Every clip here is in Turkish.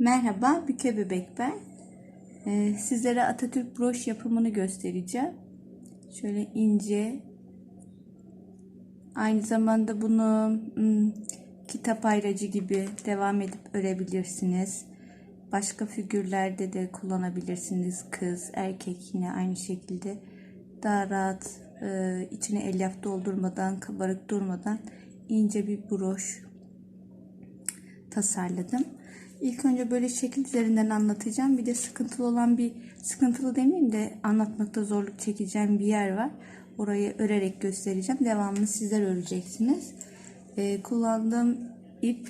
Merhaba, Büke Bebek ben. Ee, sizlere Atatürk broş yapımını göstereceğim. Şöyle ince. Aynı zamanda bunu hmm, kitap ayracı gibi devam edip örebilirsiniz. Başka figürlerde de kullanabilirsiniz. Kız, erkek yine aynı şekilde. Daha rahat, e, içine elyaf doldurmadan, kabarık durmadan ince bir broş tasarladım. İlk önce böyle şekil üzerinden anlatacağım. Bir de sıkıntılı olan bir sıkıntılı demeyeyim de anlatmakta zorluk çekeceğim bir yer var. Orayı örerek göstereceğim. Devamını sizler öreceksiniz. Ee, kullandığım ip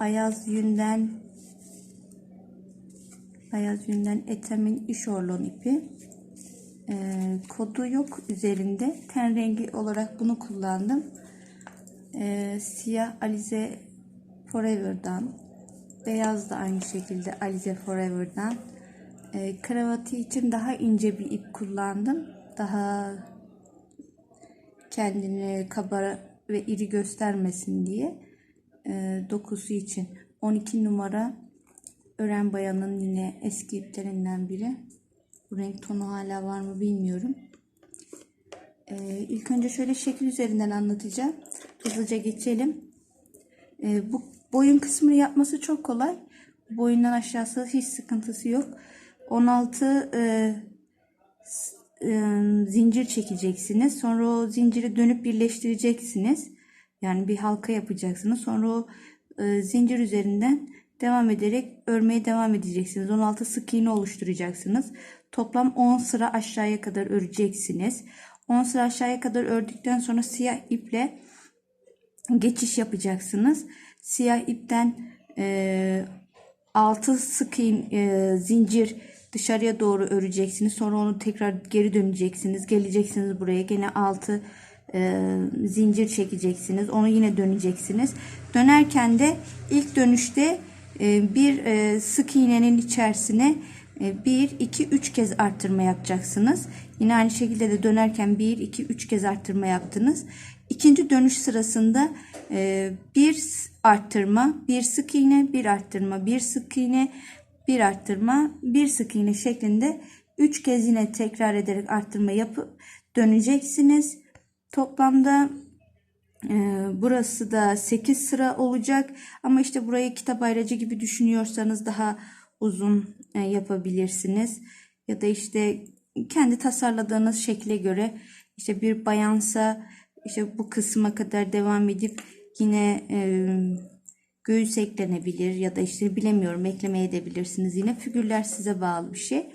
Ayaz yünden Ayaz yünden Etem'in iş orlon ipi. Ee, kodu yok üzerinde. Ten rengi olarak bunu kullandım. Ee, siyah Alize Forever'dan Beyaz da aynı şekilde Alize Forever'dan. E, kravatı için daha ince bir ip kullandım. Daha kendini kabar ve iri göstermesin diye. E, dokusu için. 12 numara Ören Bayan'ın yine eski iplerinden biri. Bu renk tonu hala var mı bilmiyorum. E, ilk önce şöyle şekil üzerinden anlatacağım. Hızlıca geçelim. E, bu boyun kısmını yapması çok kolay. Boyundan aşağısı hiç sıkıntısı yok. 16 e, e, zincir çekeceksiniz. Sonra o zinciri dönüp birleştireceksiniz. Yani bir halka yapacaksınız. Sonra o e, zincir üzerinden devam ederek örmeye devam edeceksiniz. 16 sık iğne oluşturacaksınız. Toplam 10 sıra aşağıya kadar öreceksiniz. 10 sıra aşağıya kadar ördükten sonra siyah iple geçiş yapacaksınız. Siyah ipten e, 6 sık e, zincir dışarıya doğru öreceksiniz. Sonra onu tekrar geri döneceksiniz. Geleceksiniz buraya. Gene 6 e, zincir çekeceksiniz. Onu yine döneceksiniz. Dönerken de ilk dönüşte e, bir e, sık iğnenin içerisine 1, 2, 3 kez arttırma yapacaksınız. Yine aynı şekilde de dönerken 1, 2, 3 kez arttırma yaptınız. İkinci dönüş sırasında e, bir arttırma, bir sık iğne, bir arttırma, bir sık iğne, bir arttırma, bir sık iğne şeklinde 3 kez yine tekrar ederek arttırma yapıp döneceksiniz. Toplamda e, burası da 8 sıra olacak ama işte burayı kitap ayracı gibi düşünüyorsanız daha uzun yapabilirsiniz. Ya da işte kendi tasarladığınız şekle göre işte bir bayansa işte bu kısma kadar devam edip yine e, göğüs eklenebilir ya da işte bilemiyorum eklemeye edebilirsiniz. Yine figürler size bağlı bir şey.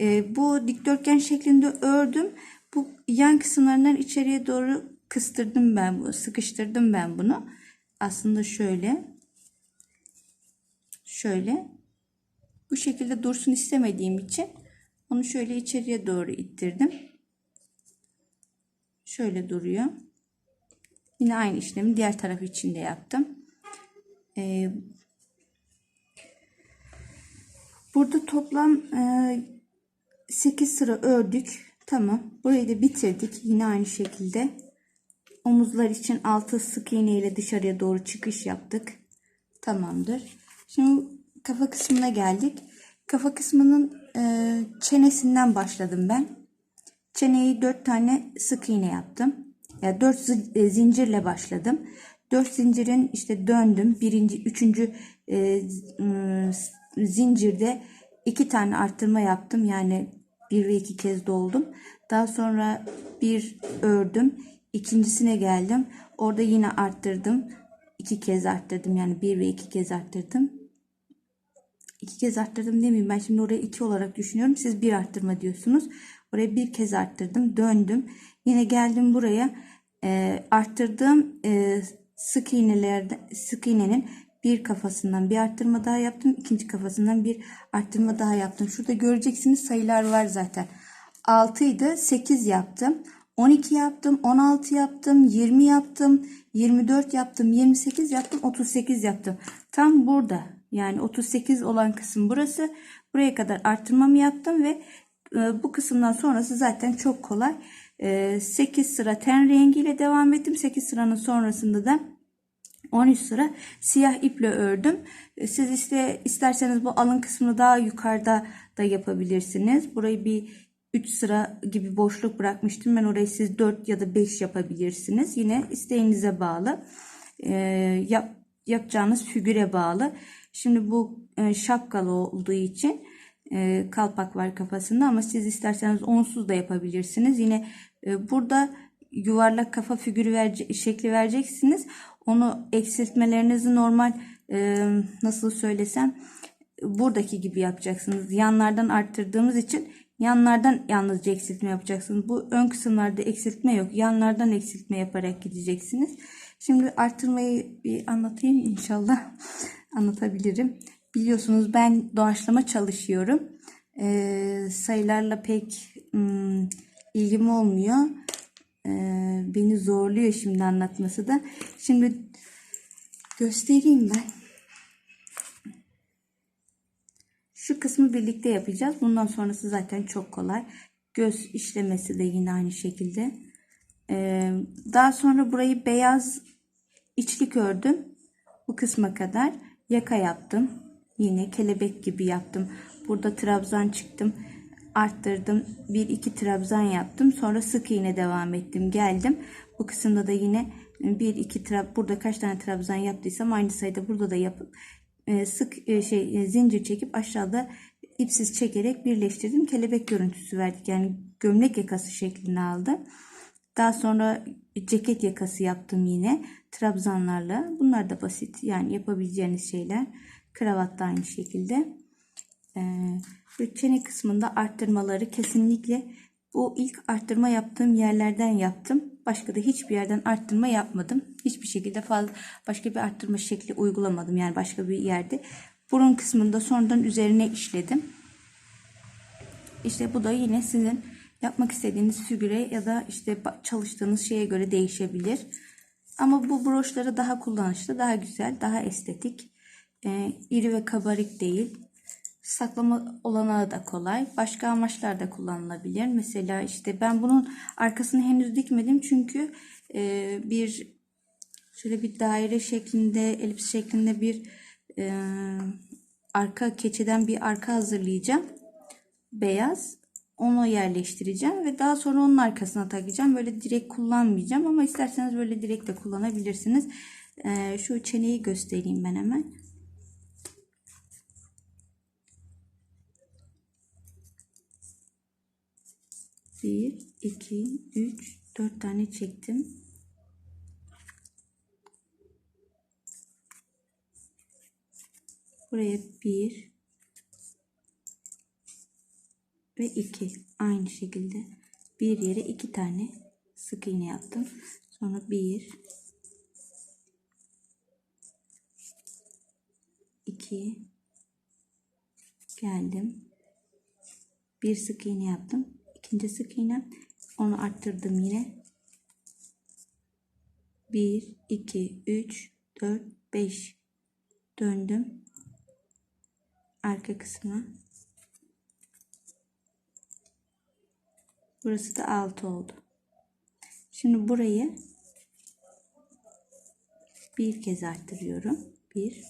E, bu dikdörtgen şeklinde ördüm. Bu yan kısımlarından içeriye doğru kıstırdım ben bu sıkıştırdım ben bunu. Aslında şöyle şöyle bu şekilde dursun istemediğim için onu şöyle içeriye doğru ittirdim. Şöyle duruyor. Yine aynı işlemi diğer taraf için de yaptım. Ee, burada toplam e, 8 sıra ördük. Tamam. Burayı da bitirdik. Yine aynı şekilde. Omuzlar için 6 sık iğne ile dışarıya doğru çıkış yaptık. Tamamdır. Şimdi kafa kısmına geldik. Kafa kısmının e, çenesinden başladım ben. Çeneyi 4 tane sık iğne yaptım. Ya yani 4 zincirle başladım. 4 zincirin işte döndüm. Birinci, üçüncü e, zincirde iki tane arttırma yaptım. Yani bir ve iki kez doldum. Daha sonra bir ördüm. İkincisine geldim. Orada yine arttırdım. iki kez arttırdım. Yani bir ve iki kez arttırdım. İki kez arttırdım demeyeyim. Ben şimdi oraya iki olarak düşünüyorum. Siz bir arttırma diyorsunuz. Oraya bir kez arttırdım. Döndüm. Yine geldim buraya. E, arttırdığım e, sık iğnelerde sık iğnenin bir kafasından bir arttırma daha yaptım. ikinci kafasından bir arttırma daha yaptım. Şurada göreceksiniz sayılar var zaten. 6 idi 8 yaptım. 12 yaptım, 16 yaptım, 20 yaptım, 24 yaptım, 28 yaptım, 38 yaptım. Tam burada yani 38 olan kısım burası. Buraya kadar arttırmamı yaptım ve e, bu kısımdan sonrası zaten çok kolay. 8 e, sıra ten rengiyle devam ettim. 8 sıranın sonrasında da 13 sıra siyah iple ördüm. E, Siz işte isterseniz bu alın kısmını daha yukarıda da yapabilirsiniz. Burayı bir 3 sıra gibi boşluk bırakmıştım. Ben orayı siz 4 ya da 5 yapabilirsiniz. Yine isteğinize bağlı. E, yap, yapacağınız figüre bağlı. Şimdi bu e, şapkalı olduğu için e, kalpak var kafasında ama siz isterseniz onsuz da yapabilirsiniz. Yine e, burada yuvarlak kafa figürü verece şekli vereceksiniz. Onu eksiltmelerinizi normal nasıl söylesem buradaki gibi yapacaksınız. Yanlardan arttırdığımız için yanlardan yalnızca eksiltme yapacaksınız. Bu ön kısımlarda eksiltme yok. Yanlardan eksiltme yaparak gideceksiniz. Şimdi arttırmayı bir anlatayım inşallah anlatabilirim. Biliyorsunuz ben doğaçlama çalışıyorum. Ee, sayılarla pek hmm, ilgim olmuyor. Ee, beni zorluyor şimdi anlatması da. Şimdi göstereyim ben. Şu kısmı birlikte yapacağız. Bundan sonrası zaten çok kolay. Göz işlemesi de yine aynı şekilde. Ee, daha sonra burayı beyaz içlik ördüm. Bu kısma kadar yaka yaptım. Yine kelebek gibi yaptım. Burada trabzan çıktım. Arttırdım. Bir iki trabzan yaptım. Sonra sık iğne devam ettim. Geldim. Bu kısımda da yine bir iki trab burada kaç tane trabzan yaptıysam aynı sayıda burada da yapıp sık e, şey e, zincir çekip aşağıda ipsiz çekerek birleştirdim. Kelebek görüntüsü verdik. Yani gömlek yakası şeklini aldı. Daha sonra ceket yakası yaptım yine trabzanlarla. Bunlar da basit yani yapabileceğiniz şeyler. Kravat da aynı şekilde. Ee, çene kısmında arttırmaları kesinlikle bu ilk arttırma yaptığım yerlerden yaptım. Başka da hiçbir yerden arttırma yapmadım. Hiçbir şekilde fazla başka bir arttırma şekli uygulamadım. Yani başka bir yerde. Burun kısmında sonradan üzerine işledim. İşte bu da yine sizin yapmak istediğiniz figüre ya da işte çalıştığınız şeye göre değişebilir. Ama bu broşları daha kullanışlı, daha güzel, daha estetik. Ee, iri ve kabarık değil. Saklama olanağı da kolay. Başka amaçlarda kullanılabilir. Mesela işte ben bunun arkasını henüz dikmedim çünkü e, bir şöyle bir daire şeklinde, elips şeklinde bir e, arka keçeden bir arka hazırlayacağım. Beyaz. Onu yerleştireceğim ve daha sonra onun arkasına takacağım. Böyle direkt kullanmayacağım ama isterseniz böyle direkt de kullanabilirsiniz. E, şu çeneyi göstereyim ben hemen. Bir, iki, üç, dört tane çektim. Buraya bir ve iki aynı şekilde bir yere iki tane sık iğne yaptım. Sonra bir iki geldim. Bir sık iğne yaptım. İkinci sık iğne. Onu arttırdım yine. 1 2 3 4 5 döndüm. Arka kısmına burası da 6 oldu. Şimdi burayı bir kez arttırıyorum. 1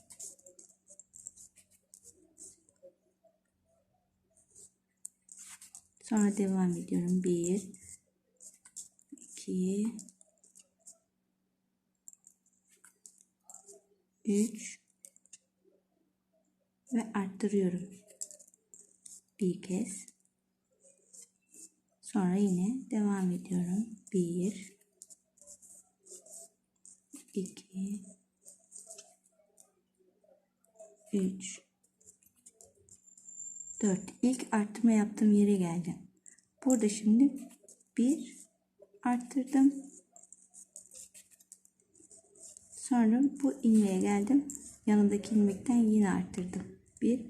Sonra devam ediyorum. 1 2 3 ve arttırıyorum. Bir kez. Sonra yine devam ediyorum. 1 2 3 4. İlk arttırma yaptığım yere geldim. Burada şimdi bir arttırdım. Sonra bu ilmeğe geldim. Yanındaki ilmekten yine arttırdım. Bir.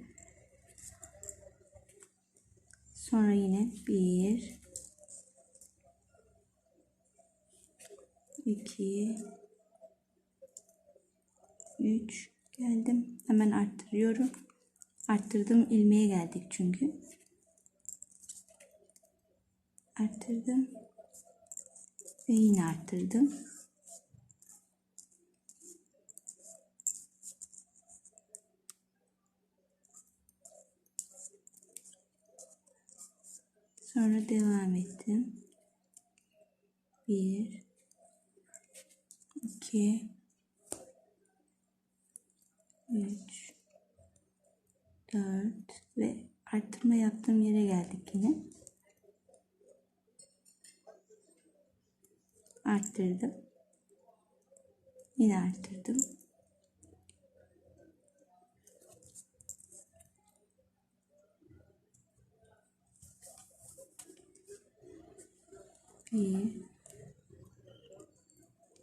Sonra yine bir. iki, üç geldim. Hemen arttırıyorum. Arttırdığım ilmeğe geldik çünkü. Arttırdım. Ve yine arttırdım. Sonra devam ettim. 1 2 3 4 ve arttırma yaptığım yere geldik yine. Arttırdım. Yine arttırdım. Bir,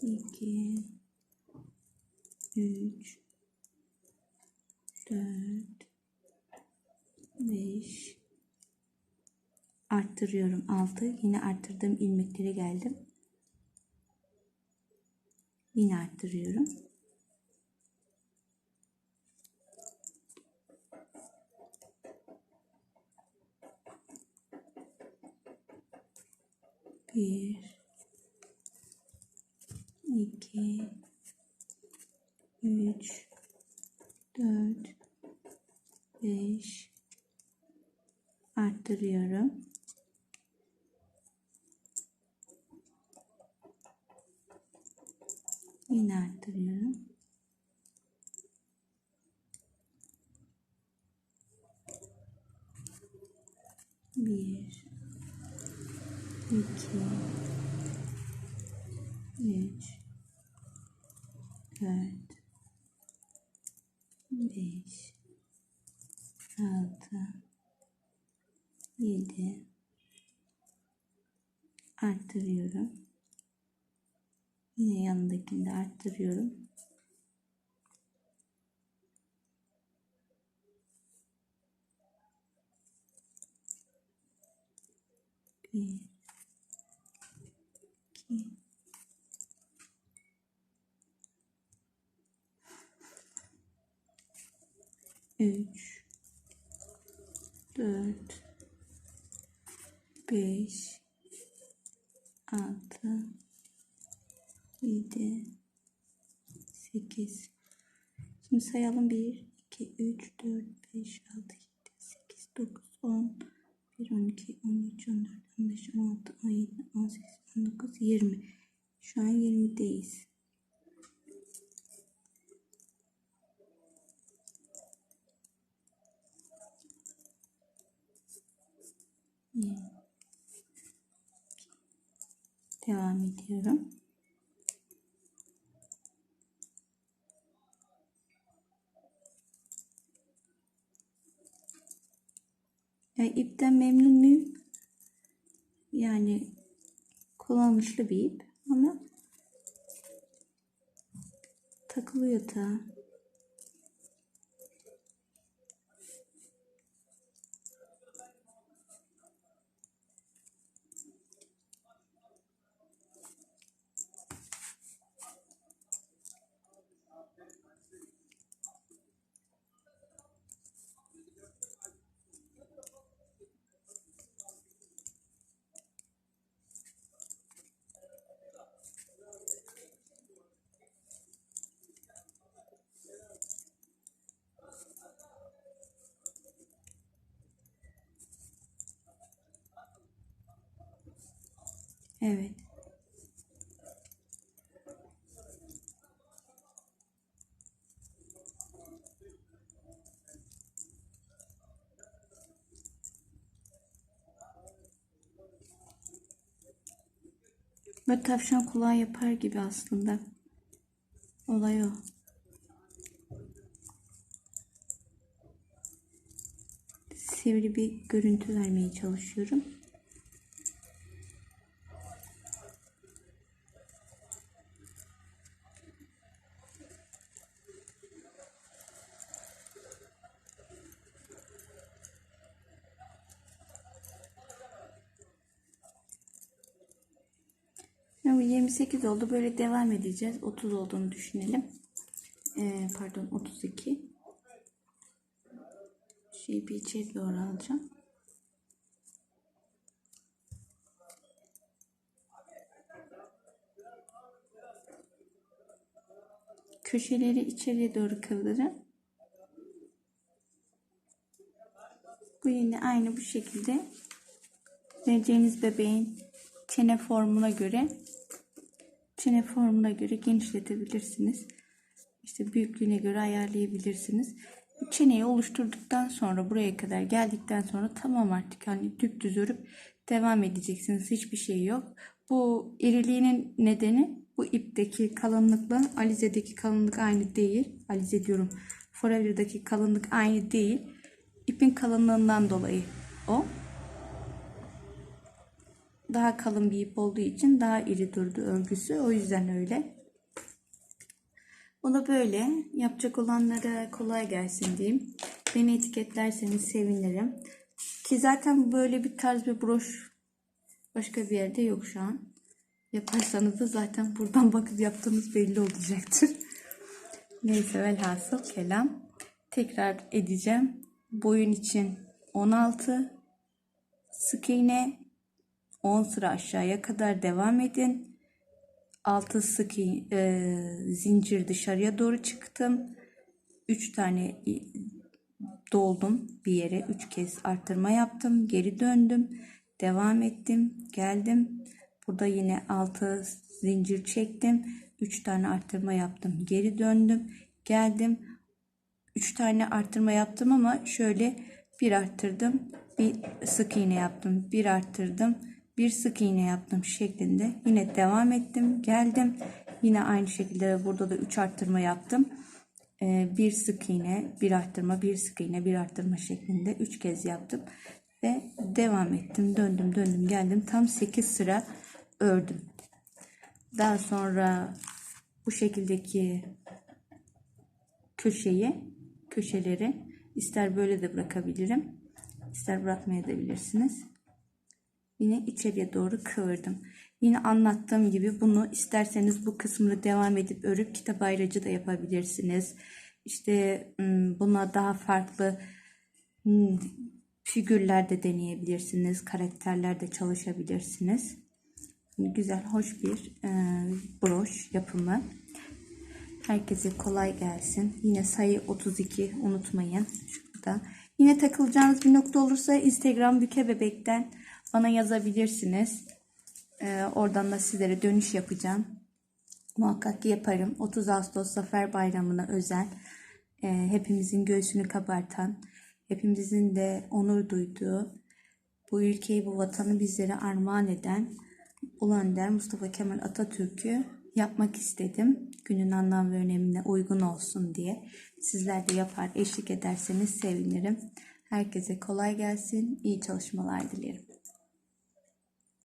iki, üç, dört, beş. Arttırıyorum altı. Yine arttırdığım ilmeklere geldim. Yine arttırıyorum. Bir, iki, üç, dört, beş. Arttırıyorum. Yine arttırıyorum. Bir, iki, üç, dört, beş, altı, yedi. Arttırıyorum. Yine yanındakini de arttırıyorum. Bir, iki, üç, dört, beş, altı, 7 8 Şimdi sayalım. 1 2 3 4 5 6 7 8 9 10 1 12 13 14 15 16 17 18 19 20 Şu an 20'deyiz. Devam ediyorum. Yani ipten memnun muyum? Yani kullanışlı bir ip ama takılıyor da. Evet. Böyle tavşan kulağı yapar gibi aslında. Olay o. Sivri bir görüntü vermeye çalışıyorum. Şimdi 28 oldu. Böyle devam edeceğiz. 30 olduğunu düşünelim. Ee, pardon 32. Şeyi bir içeri doğru alacağım. Köşeleri içeriye doğru kıvırın. Bu yine aynı bu şekilde vereceğiniz bebeğin çene formuna göre çene formuna göre genişletebilirsiniz. İşte büyüklüğüne göre ayarlayabilirsiniz. Çeneyi oluşturduktan sonra buraya kadar geldikten sonra tamam artık hani düz örüp devam edeceksiniz. Hiçbir şey yok. Bu iriliğinin nedeni bu ipteki kalınlıkla alizedeki kalınlık aynı değil. Alize diyorum. Forever'daki kalınlık aynı değil. İpin kalınlığından dolayı o. Daha kalın bir ip olduğu için daha iri durdu örgüsü. O yüzden öyle. Bunu böyle yapacak olanlara kolay gelsin diyeyim. Beni etiketlerseniz sevinirim. Ki zaten böyle bir tarz bir broş başka bir yerde yok şu an. Yaparsanız da zaten buradan bakıp yaptığınız belli olacaktır. Neyse velhasıl kelam. Tekrar edeceğim. Boyun için 16 sık iğne 10 sıra aşağıya kadar devam edin. 6 sık e, zincir dışarıya doğru çıktım. 3 tane doldum bir yere 3 kez arttırma yaptım. Geri döndüm. Devam ettim. Geldim. Burada yine 6 zincir çektim. 3 tane arttırma yaptım. Geri döndüm. Geldim. 3 tane arttırma yaptım ama şöyle bir arttırdım. Bir sık iğne yaptım. Bir arttırdım. Bir sık iğne yaptım şeklinde. Yine devam ettim. Geldim. Yine aynı şekilde burada da 3 arttırma yaptım. Ee, bir sık iğne, bir arttırma, bir sık iğne, bir arttırma şeklinde 3 kez yaptım. Ve devam ettim. Döndüm, döndüm, geldim. Tam 8 sıra ördüm. Daha sonra bu şekildeki köşeyi, köşeleri ister böyle de bırakabilirim. ister bırakmayabilirsiniz. Yine içeriye doğru kıvırdım. Yine anlattığım gibi bunu isterseniz bu kısmını devam edip örüp kitap ayrıcı da yapabilirsiniz. İşte buna daha farklı figürler de deneyebilirsiniz. Karakterler de çalışabilirsiniz. Güzel, hoş bir e, broş yapımı. Herkese kolay gelsin. Yine sayı 32 unutmayın. Şurada. Yine takılacağınız bir nokta olursa Instagram Büke Bebek'ten bana yazabilirsiniz. Ee, oradan da sizlere dönüş yapacağım. Muhakkak yaparım. 30 Ağustos Zafer Bayramı'na özel e, hepimizin göğsünü kabartan, hepimizin de onur duyduğu, bu ülkeyi, bu vatanı bizlere armağan eden Ulu Önder Mustafa Kemal Atatürk'ü yapmak istedim. Günün anlam ve önemine uygun olsun diye. Sizler de yapar, eşlik ederseniz sevinirim. Herkese kolay gelsin, iyi çalışmalar dilerim.